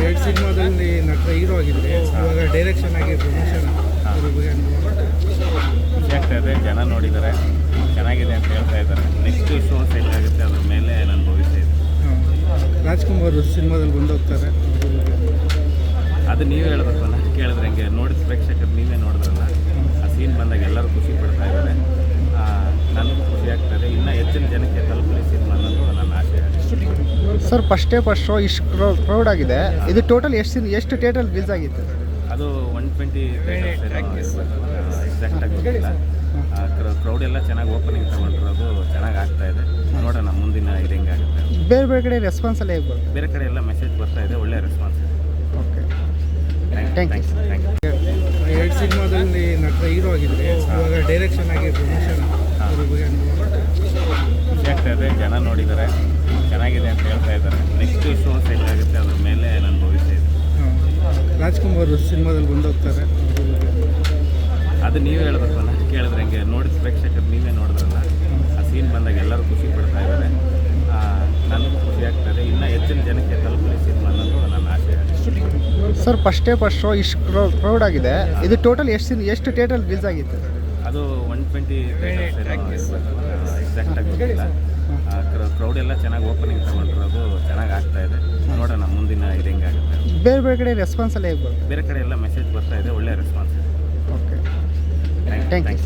ಎರಡು ಸಿನಿಮಾದಲ್ಲಿ ನಟ ಹೀರೋ ಆಗಿದ್ರೆ ಇವಾಗ ಡೈರೆಕ್ಷನ್ ಆಗಿ ಪ್ರಮೋಷನ್ ಖುಷಿ ಆಗ್ತಾ ಇದೆ ಜನ ನೋಡಿದ್ದಾರೆ ಚೆನ್ನಾಗಿದೆ ಅಂತ ಹೇಳ್ತಾ ಇದ್ದಾರೆ. ನೆಕ್ಸ್ಟ್ ಶೋ ಸೆಟ್ ಆಗುತ್ತೆ ಅದ್ರ ಮೇಲೆ ನಾನು ಭವಿಷ್ಯ ಇದೆ. ರಾಜ್ಕುಮಾರ್ ಸಿನಿಮಾದಲ್ಲಿ ಬಂದು ಹೋಗ್ತಾರೆ. ಅದು ನೀವೇ ಹೇಳಬೇಕಲ್ಲ ಕೇಳಿದ್ರೆ ಹಂಗೆ ನೋಡಿದ ಪ್ರೇಕ್ಷಕರು ನೀವೇ ನೋಡಿದ್ರಲ್ಲ ಆ ಸೀನ್ ಬಂದಾಗ ಎಲ್ಲರೂ ಖುಷಿ ಪಡ್ತಾ ಇದ್ದಾರೆ. ನನಗೂ ಖುಷಿ ಆಗ್ತದೆ ಇನ್ನೂ ಹೆಚ್ಚಿನ ಜನಕ್ಕೆ ತಲುಪಲಿ ಸಿನಿಮಾ ಅನ್ನೋದು ನನ್ನ ಆಶಯ sir first day first show ಇಷ್ಟು ಕ್ರೌ ಕ್ರೌಡ್ ಆಗಿದೆ. ಇದು ಟೋಟಲ್ ಎಷ್ಟು ಎಷ್ಟು ಟೇಟಲ್ ರಿಲೀಸ್ ಆಗಿತ್ತು? ಅದು ಒನ್ ಟ್ವೆಂಟಿ ಎಕ್ಸಾಕ್ಟ್ ಆಗಿ ಗೊತ್ತಿಲ್ಲ. ಕ್ರೌಡ್ ಎಲ್ಲ ಚೆನ್ನಾಗಿ ಓಪನಿಂಗ್ ತಗೊಂಡಿರೋದು ಚೆನ್ನಾಗಿ ಆಗ್ತಾ ಇದೆ. ನೋಡೋಣ ಮುಂದಿನ ಇದು ಹೆಂಗಾಗುತ್ತೆ ಬೇರೆ ಬೇರೆ ಕಡೆ ರೆಸ್ಪಾನ್ಸ್ ಎಲ್ಲ ಹೇಗೆ ಬರುತ್ತೆ? ಬೇರೆ ಕಡೆ ಎಲ್ಲ ಮೆಸೇಜ್ ಬರ್ತಾ ಇದೆ ಒಳ್ಳೆ ರೆಸ್ಪಾನ್ಸ್ ಇದೆ okay thank you thank you ಎರಡು ಸಿನಿಮಾದಲ್ಲಿ ನಟ ಹೀರೋ ಆಗಿದ್ರೆ ಇವಾಗ ಡೈರೆಕ್ಷನ್ ಆಗಿ ಪ್ರಮೋಷನ್ ಆಗ್ತಾ ಇದೆ ಜನ ನೋಡಿದ್ದಾರೆ. ಚೆನ್ನಾಗಿದೆ ಅಂತ ರಾಜ್ಕುಮಾರ್ ಸಿನಿಮಾದಲ್ಲಿ ಬಂದೋಗ್ತಾರೆ. ಅದು ನೀವೇ ಹೇಳ್ಬೇಕಲ್ಲ ಕೇಳಿದ್ರೆ ಹೆಂಗೆ ನೋಡಿದ ಪ್ರೇಕ್ಷಕರು ನೀವೇ ನೋಡಿದ್ರಲ್ಲ ಆ ಸೀನ್ ಬಂದಾಗ ಎಲ್ಲರೂ ಖುಷಿ ಪಡ್ತಾ ಇದ್ದಾರೆ. ನನಗೂ ಖುಷಿ ಆಗ್ತದೆ ಇನ್ನೂ ಹೆಚ್ಚಿನ ಜನಕ್ಕೆ ತಲುಪಲಿ ಸಿನಿಮಾ ಅನ್ನೋದು ನನ್ನ ಆಸೆ. ಸರ್ ಫಸ್ಟೇ ಡೇ ಫಸ್ಟ್ ಶೋ ಇಷ್ಟು ಕ್ರೌ ಕ್ರೌಡ್ ಆಗಿದೆ. ಇದು ಟೋಟಲ್ ಎಷ್ಟು ಎಷ್ಟು ಟೇಟಲ್ ರಿಲೀಸ್ ಆಗಿತ್ತು? ಅದು ಒನ್ ಟ್ವೆಂಟಿ ಎಕ್ಸಾಕ್ಟ್ ಆಗಿ ಗೊತ್ತಿಲ್ಲ. ಕ್ರೌಡ್ ಎಲ್ಲ ಚೆನ್ನಾಗಿ ಓಪನಿಂಗ್ ತಗೊಂಡಿರೋದು ಬೇರೆ ಬೇರೆ ಕಡೆ ರೆಸ್ಪಾನ್ಸ್ ಎಲ್ಲ ಹೇಗೆ ಬರುತ್ತೆ? ಬೇರೆ ಕಡೆ ಎಲ್ಲ ಮೆಸೇಜ್ ಬರ್ತಾ ಇದೆ ಒಳ್ಳೆ ರೆಸ್ಪಾನ್ಸ್ ಓಕೆ. Thank you